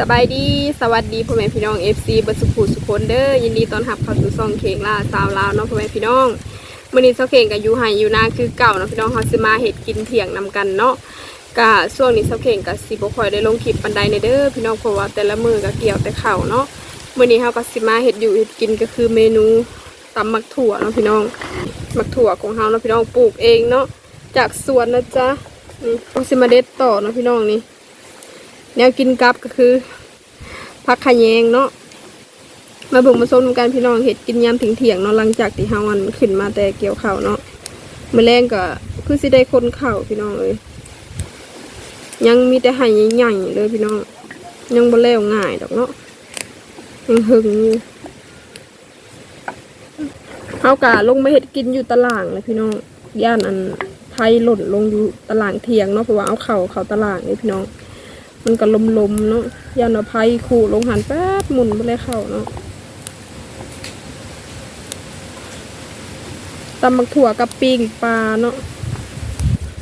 สบายดี สวัสดีพ่อแม่พี่น้อง FC บัสุขุสุคนเด้อยินดีต้อนรับเข้าสู่ซองเข่งล่าสาวลาวเนาะพ่อแม่พี่น้องมื้อนี้เซาเข่งกับอยู่ไห้อยู่นาคือเก่าเนาะพี่น้องเฮาสิมาเฮ็ดกินเที่ยงนำกันเนาะกะช่วงนี้เซาเข่งกับสิบ่ค่อยได้ลงคลิปปานใดในเด้อพี่น้องเพราะว่าแต่ละมื้อก็เกี่ยวแต่ข้าวเนาะมื้อนี้เฮาก็สิมาเฮ็ดอยู่เฮ็ดกินก็คือเมนูตำมักถั่วเนาะพี่น้องมักถั่วของเฮาเนาะพี่น้องปลูกเองเนาะจากสวนนะจ๊ะนี่เอาสิมาเด็ดต่อเนาะพี่น้องนี่ แนวกินกับก็คือผักขะแยงเนาะมาเบิ่งมาส้มกันพี่น้องเห็ดกินยามถึงเที่ยงเนาะหลังจากที่ฮาวันขึ้นมาแต่เกี่ยวข้าวเนาะมื้อแรงก็คือสิได้คนข้าวพี่น้องเอ้ยยังมีแต่ไหใหญ่ๆเลยพี่น้อง ยังบ่แล้วง่ายดอกเนาะยังหึงอยู่เฮากะลงมาเฮ็ดกินอยู่ตารางเลยพี่น้องย่านอันไทยหล่นลงอยู่ตารางเทียงเนาะเพราะว่าเอาเข่าเข้าตารางเลยพี่น้อง มันก็ลมๆเนาะยานอภัยขู่ลงหันแป๊บหมุนไปเลยเข้าเนาะตำบักถั่วกับปิ้งปลาเนาะ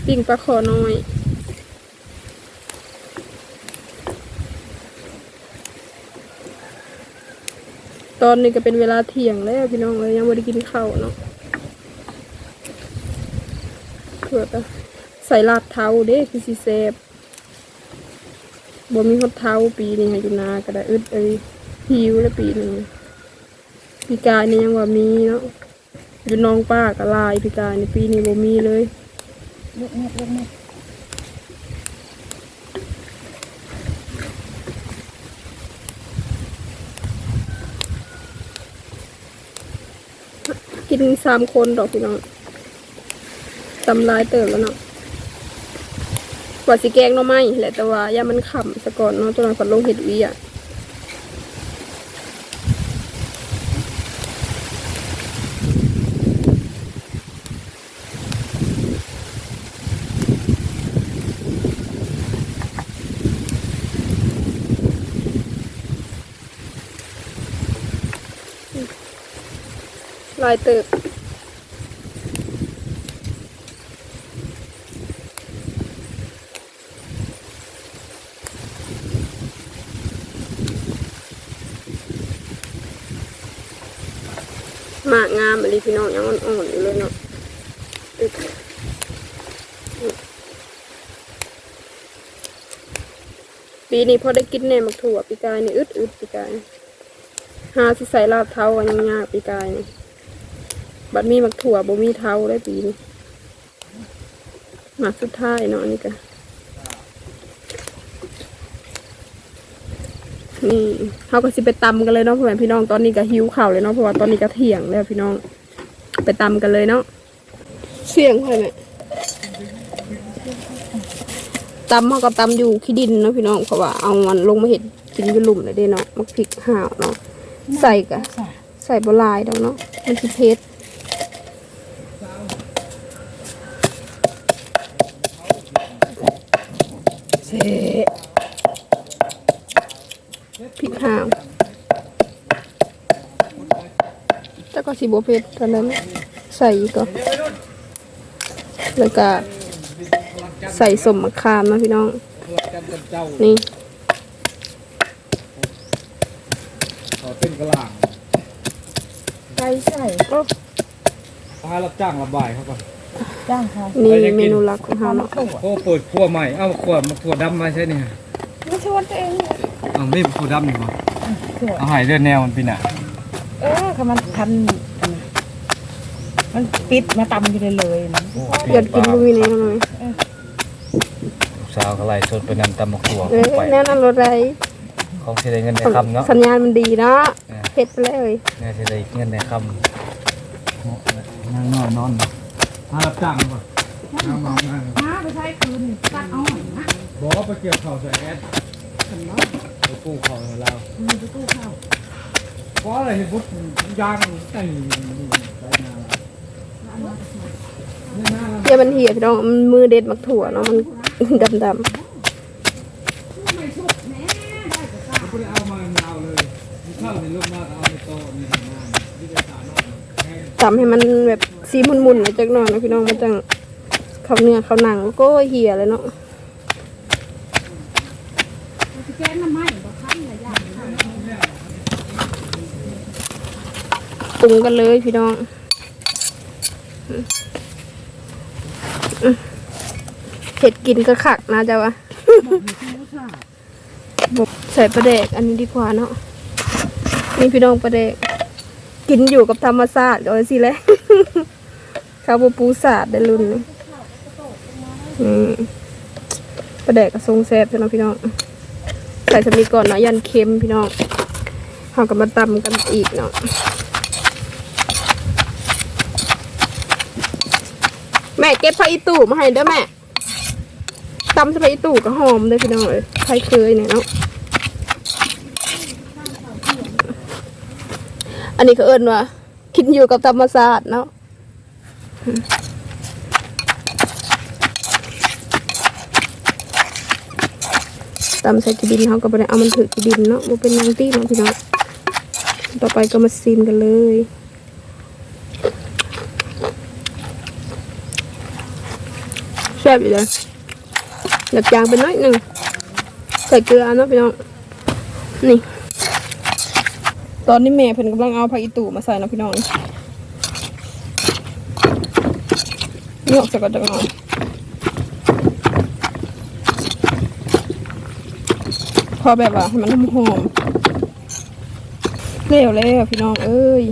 ปิ้งปลาคอน้อยตอนนี้ก็เป็นเวลาเที่ยงแล้วพี่น้องเลยยังไม่ได้กินข้าวเนาะเผื่อก็ใส่ลาดเท้าเด้คือสีเซฟ บ่มีคนเท้าปีนี้ให้อยู่นาก็ได้อึดเอ้ยหิวแล้วปีนี้ปีกายนี่ยังว่ามีเนาะอยู่น้องป้าก็ลายปีกายในปีนี้บ่มีเลยกเงียบลูกเงียบกินสามคนดอกพี่น้องตำลายเติบแล้วเนาะ ว่าสิแกงเนาะไม่แหละแต่ว่าย่ามันขำซะก่อนเนาะจนฝนลงเห็ดวีอะลายติบ มากงามอะไรพี่น้องยังอ่อนๆอยู่เลยเนาะปีนี้พอได้กินแหนมักถั่วปีกายนี่อึดอึดปีกายหาสิใส่ลาบเท้ากันยังยากปีกายนี่บัดมีมักถั่วบ่มีเท้าได้ปีนี้หมากสุดท้ายเนาะนี่ก็นี่ เขาก็สิไปตำกันเลยเนาะพ่อแม่พี่น้องตอนนี้ก็หิวข่าวเลยเนาะเพราะว่าตอนนี้ก็เที่ยงแล้วพี่น้อง ไปตำกันเลยเนาะเสียงใครแม่ตำเขากับตำอยู่ขี้ดินเนาะพี่น้องเพราะว่าเอามันลงมาเห็ดกินอยู่หลุมเลยเด้เนาะมักพริกห่าวเนาะใส่กะค่ะใส่บหลายดอกเนาะมันคือเพชรพริกห่าวแต่ ก็สีโบเพชรตอนนั้นใส่อีกก็แล้วก็ใส่สมมะขามนะพี่น้อง นี่ขอเป็นกระหล่างใส่ใส่โอ้พารับจ้างระบายเขาก่อนจ้างค่ะนี่เมนูหลักของเราเนาะโอ้เปิดครัวใหม่ เอ้าขวดมาขวดดำมาใช่เนี่ยไม่ใช่วันตัวเองเนี่ยอ้าวไม่ขวดดำอยู่บ่ถั่วเอาใหายเดือนแนวมันปีหน้า เออค่ะมันทันมันปิดมาตำอยู่เลยเลยนะเดี๋ยวกินบุ้ยนี่หน่อยสาวเขาไล่สดไปนำตำมะขวเออไปแน่นอนรถไรของที่ได้เงินในคำเนาะสัญญาณมันดีเนาะเออเผ็ดไปเลยแน่ที่ได้เงินในคำนั่งนอนนอนพารับจ้างก่อนน้ำเมานั่งมาไปใช้คืนตัดเอาหน่อยนะบอกว่าไปเกี่ยวข่าวใส่แอดไปกู้ข่าวของเรามีไปตู้ข้าว เพราะอะไรพุทธยางไอ้ไปนาเนี่ยมันเหี่ยพี่น้องมันมือเด็ดมักถั่วเนาะมันดำดไม่ได้เอามายาวเลยมีเข้าในลูกมาเอาในโต๊ะในหน้าที่จะสานอนำจำให้มันแบบสีมุนๆหน่อยจักหน่อยนะพี่น้องมันจังเขาเนื้อเขาหนังก็เหี่ยเลยเนาะ แกงน้ำ ปรุงกันเลยพี่น้องเผ็ดกินก็ขักนะจ๊ะวะใส่ประเดกอันนี้ดีกว่าเนาะนี่พี่น้องประเดกกินอยู่กับธรรมชาสติก็สิแหละข้าวปูศาสตร์ได้รุ่นอืมประเดกกับทรงแซ่บใช่ไหมพี่น้องใส่สมีก่อนเนาะยันเค็มพี่น้องเราก็มาตำกันอีกเนาะ ม่เก็บผักอีตู่มาให้เด้อแม่ตำใส่ผักอีตู่ก็หอมเลยพี่น้องเลยใครเคยเนี่ยเนาะอันนี้ก็เอิญว่าคิดอยู่กับธรรมศาสตร์เนาะตำใส่จีบินเขาก็ไปเอามันถือจีบินเนาะมันเป็นยังตี้เนาะพี่น้องต่อไปก็มาซีมกันเลย แซ่บอยู่เลยหยับจางเป็นน้อยหนึ่งใส่เกลือเนาะพี่น้องนี่ ตอนนี้แม่เพิ่นกำลังเอาผักอีตู่มาใส่นะพี่น้องนี่ออกจากกระดังหน่อยพอแบบว่าให้มันหอมเร็วแล้วพี่น้องเอ้ย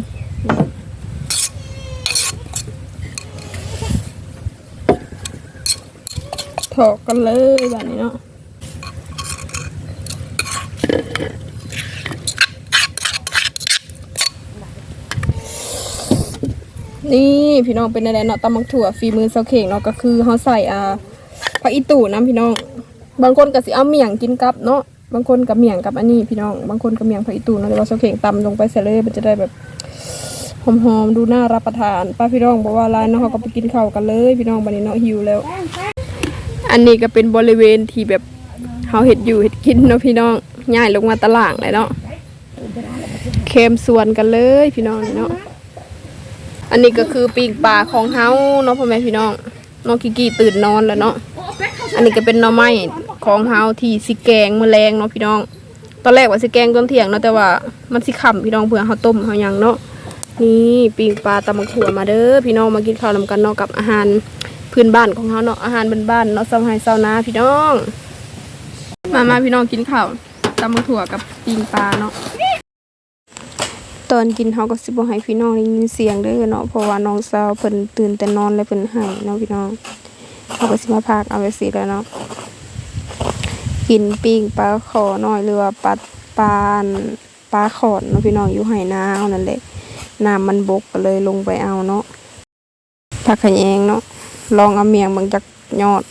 ถอกกันเลยแบบนี้เนาะนี่พี่น้องเป็นอะไรเนาะตำมักถั่วฝีมือเซาเข่งเนาะก็คือเขาใส่อ่าผักอีตู่น้ำพี่น้อง บางคนก็สิเอาเมี่ยงกินกับเนาะบางคนกับเมี่ยงกับอันนี้พี่น้อง บางคนกับเมี่ยงผักอีตู่เนาะแต่ว่าเซาเข่งตำลงไปใส่เลยมันจะได้แบบหอมๆดูน่ารับประทานป้าพี่น้องบอกว่าร้านเนาะเขาก็ไปกินข้าวกันเลย พี่น้องบันนี้เนาะหิวแล้ว อันนี้ก็เป็นบริเวณที่แบบเขาเห็ดอยู่เห็ดกินเนาะพี่น้องง่ายลงมาตลาดเลยเนาะเค็มส่วนกันเลยพี่น้องเนาะอันนี้ก็คือปีกปลาของเฮาเนาะพ่อแม่พี่น้องน้องกิกี้ตื่นนอนแล้วเนาะอันนี้ก็เป็นหน่อไม้ของเฮาที่สิแกงมแมลงเนาะพี่น้อง ตอนแรกว่าสิแกงตอนเทียงเนาะแต่ว่ามันสิค่ำพี่น้องเพื่อเฮาต้มเฮายังเนาะนี่ปีกปลาตำมักถั่วมาเด้อพี่น้องมากินข้าวนำกันเนาะกับอาหาร พื้นบ้านของเฮาเนาะอาหารบ้านๆเนาะสมัยเช้านาพี่น้อง มามาพี่น้องกินข้าวตำมักถั่วกับปีกปลาเนาะตอนกินเขาก็สิบ่ให้พี่น้องได้ยินเสียงเด้อเนาะเพราะว่าน้องสาวเพิ่นตื่นแต่นอนแล้วเพิ่นให้เนาะพี่น้องเขาก็สิมาพากเอาไปสิแล้วเนาะกินปิ้งปลาขอน้อยหรือปลาปานปลาขอนเนาะพี่น้องอยู่ไหนาเอานั่นแหละน้ำมันบกก็เลยลงไปเอาเนาะผักขยงเนาะ ลองเอาเมียงบางจักยอด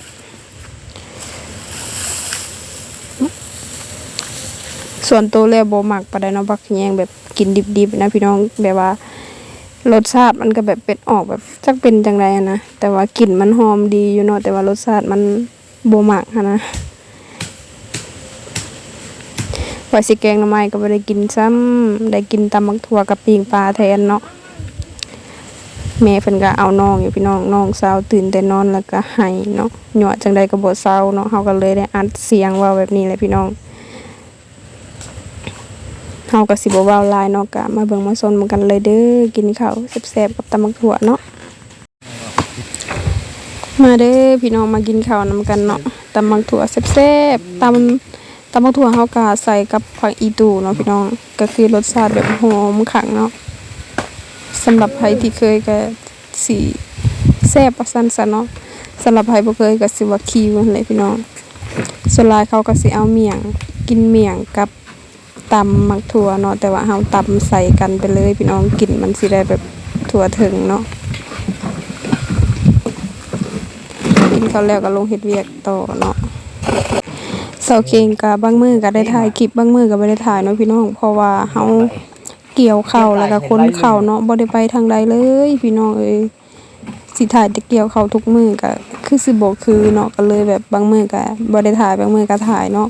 ส่วนตัวแล้วบ่มักปานใดเนาะบักแยงแบบกินดิบๆนะพี่น้องแบบว่ารสชาติมันก็แบบเป็นออกแบบจักเป็นจังไดอะนะแต่ว่ากลิ่นมันหอมดีอยู่เนาะแต่ว่ารสชาติมันบ่มักนนะว่าสิแกงหน่อไม้ก็บ่ได้กินซ้ำได้กินตำบักถั่วกับปิงปลาแทนเนาะ แม่เพิ่นก็เอาน้องอยู่พี่น้องน้องสาวตื่นแต่นอนแล้วก็ให้เนาะหยอดจังใดก็บ่เศร้าเนาะเฮาก็เลยได้อัดเสียงว่าแบบนี้แหละพี่น้องเฮาก็สิบ่เว้าหลายเนาะก็มาเบิ่งมาซนเหมือนกันเลยเด้อกินข้าวแซ่บๆกับตำบักถั่วเนาะมาเด้อพี่น้องมากินข้าวนำกันเนาะตำบักถั่วแซ่บๆตำตำบักถั่วเฮาก็ใส่กับผักอีตูเนาะพี่น้องก็คือรสชาติแบบหอมขังเนาะ สำหรับใครที่เคยก็สิแซ่บว่าซั่นซะเนาะสำหรับใครบ่เคยก็สิว่าคิวนั่นแหละพี่น้องส่วนหลายเขาก็สิเอาเมี่ยง กินเมี่ยงกับตำมักถั่วเนาะแต่ว่าเฮาตำใส่กันไปเลยพี่น้องกลิ่นมันสิได้แบบถั่วถึงเนาะกินข้าวแล้วก็ลงเฮ็ดเวียกต่อเนาะเสาเคงกับบางมือก็ได้ถ่ายคลิปบางมือก็บ่ได้ถ่ายเนาะพี่น้องเพราะว่าเฮา เกี่ยวเข้าแล้วก็คนเข้าเนาะบ่ได้ไปทางใดเลย พี่น้องเอ้ยสิถ่ายต่เกี่ยวเข้าทุกมือก็คือสิบ่คือเนาะก็เลยแบบบางมือก็บ่ได้ถ่ายบางมือก็ถ่ายเนาะ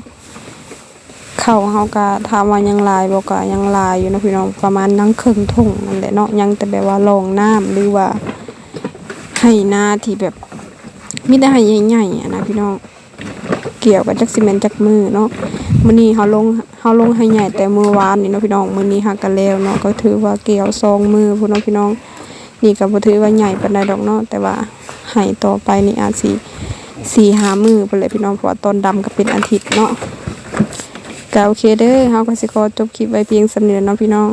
เข้าเฮาก็ถามว่ายังลายบ่ก็ยังลายอยู่นะพี่น้องประมาณนังครึ่งถุงนั่นแหละเนาะยังแต่แบบว่าลองน้ำหรือว่าให้หน้าที่แบบมีแต่ให้ใหญ่ๆอะนะพี่น้อง เกี่ยวกับจักสิแม่นจักมือเนาะมื้อนี้เฮาลงเฮาลงให้ใหญ่แต่มื้อวานนี่เนาะพี่น้องมื้อนี้หักกันแล้วเนาะก็ถือว่าเกี่ยวซองมือพุ่นเนาะพี่น้อง นี่ก็บ่ถือว่าใหญ่ปานใดดอกเนาะแต่ว่าให้ต่อไปนี่อาจสิสี่หามือไปเลยพี่น้องเพราะว่าตอนดำก็เป็นอาทิตย์เนาะก็โอเคเด้อเฮาก็สิขอจบคลิปไว้เพียงสำเนียงเนาะพี่น้อง